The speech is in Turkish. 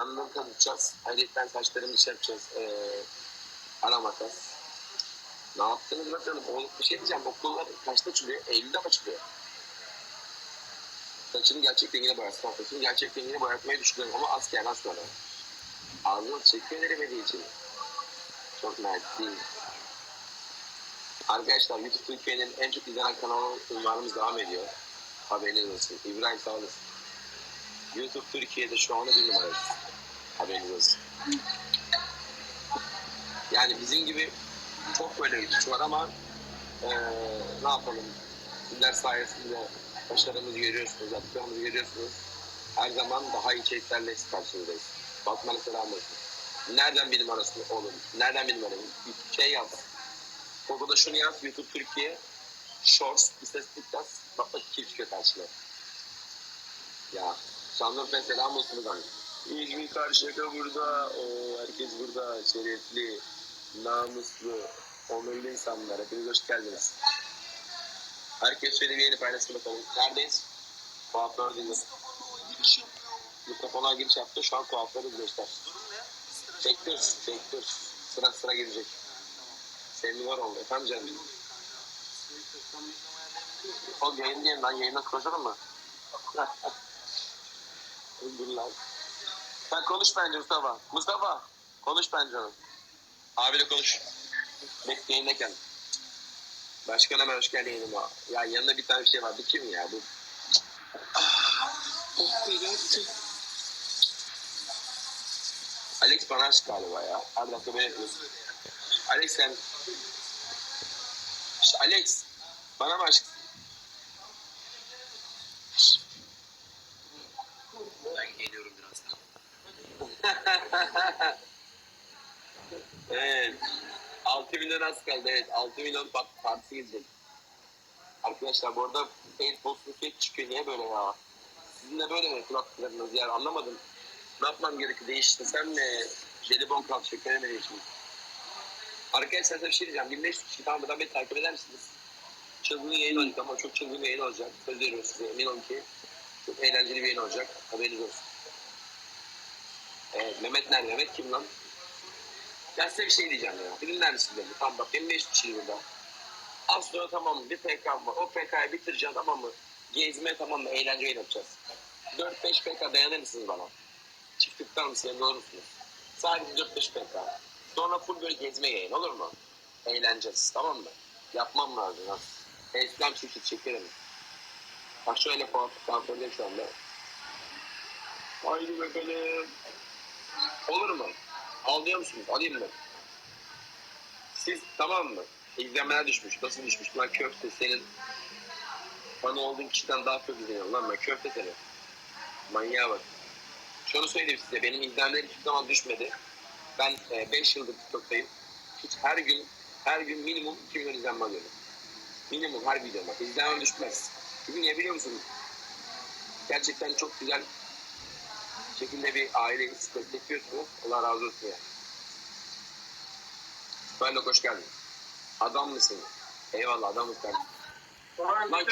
Yandan tanıtacağız. Ayrıca saçlarımızı şey yapacağız. Ee, ara makas. Ne yaptınız bakalım. Oğlum bir şey diyeceğim. Okullar kaçta açılıyor? Eylül'de mi açılıyor? Saçını gerçek rengine boyatsın. Saçını gerçek rengine boyatmayı düşünüyorum ama az gelmez sonra. Ağzına ederim hediye için. Çok mersi. Arkadaşlar YouTube Türkiye'nin en çok izlenen kanalı unvarımız devam ediyor. Haberiniz olsun. İbrahim sağ olasın. YouTube Türkiye'de şu anda bir numarayız. Haberiniz olsun. Yani bizim gibi çok böyle YouTube'cu var ama eee ne yapalım? Sizler sayesinde başarımızı görüyorsunuz, yaptıklarımızı görüyorsunuz. Her zaman daha iyi içeriklerle karşınızdayız. Batman'a selam olsun. Nereden benim arasında oğlum? Nereden? Bir şey yaz. Google'da şunu yaz. YouTube Türkiye Shorts istatistik yaz. Bak bak çıkıyor karşına. Ya Şanlıurfa selam olsun buradan. İzmir Karşıyaka burada. O, herkes burada. Şerefli, namuslu, onurlu insanlar. Hepiniz hoş geldiniz. Herkes şöyle bir yeni paylaşsın bakalım. Neredeyiz? Kuaför dinliyoruz. Mikrofona giriş yaptı. Şu an kuaförü göster. Bekliyoruz, bekliyoruz. Sıra sıra gelecek. Senin var oldu. Efendim canım. O yayın diyelim lan. Yayına koşalım mı? Sen konuş bence Mustafa. Mustafa konuş bence onu. Abiyle konuş. Bekle yayındayken. Başkan hemen hoş geldin yayınıma. Ya yanında bir tane bir şey var. Bu kim ya? Bu. Alex bana aşık galiba ya. Her dakika böyle yapıyorsun. Alex sen... Şş, Alex. Bana mı aşık? Evet. 6 milyon az kaldı evet. 6 milyon part- partisi gidecek. Arkadaşlar bu arada Facebook sürekli çıkıyor. Niye böyle ya? Sizin de böyle mi kulaklarınız ya? Anlamadım. Ne yapmam gerekiyor? Değiştirsem mi? Jelibon kral şeker mi değiştireyim? Arkadaşlar size bir şey diyeceğim. 1500 kişi tamam buradan beni takip eder misiniz? Çılgın yayın olacak ama çok çılgın bir yayın olacak. Söz veriyorum size. Emin olun ki çok eğlenceli bir yayın olacak. Haberiniz olsun. Evet, Mehmet nerede? Mehmet kim lan? Ben size bir şey diyeceğim ya. Dinler misiniz beni? Tamam bak benim 500 kişi burada. Az sonra tamam mı? Bir PK var. O PK'yı bitireceğim tamam mı? Gezme tamam mı? Eğlence yapacağız. 4-5 PK dayanır mısınız bana? Çift tutar mısınız? Ne olursunuz? Sadece 4-5 PK. Sonra full böyle gezme yayın olur mu? Eğleneceğiz tamam mı? Yapmam lazım. Ha. Esnem çekil çekerim. Bak şöyle kontrolde şu anda. Haydi bakalım. Olur mu? Alıyor musunuz? Alayım mı? Siz tamam mı? İzlenmeler düşmüş. Nasıl düşmüş? Lan köfte senin bana olduğun kişiden daha çok izleniyor. Lan ben köfte seni. Manyağa bak. Şunu söyleyeyim size. Benim izlenmeler hiçbir zaman düşmedi. Ben 5 yıldır TikTok'tayım. Hiç her gün her gün minimum 2 milyon izlenme alıyorum. Minimum her videoma. İzlenmem düşmez. Çünkü niye biliyor musun? Gerçekten çok güzel şekilde bir aileyi destekliyorsunuz. Allah razı olsun ya. Böyle hoş geldin. Adam mısın? Eyvallah adam mısın? Lan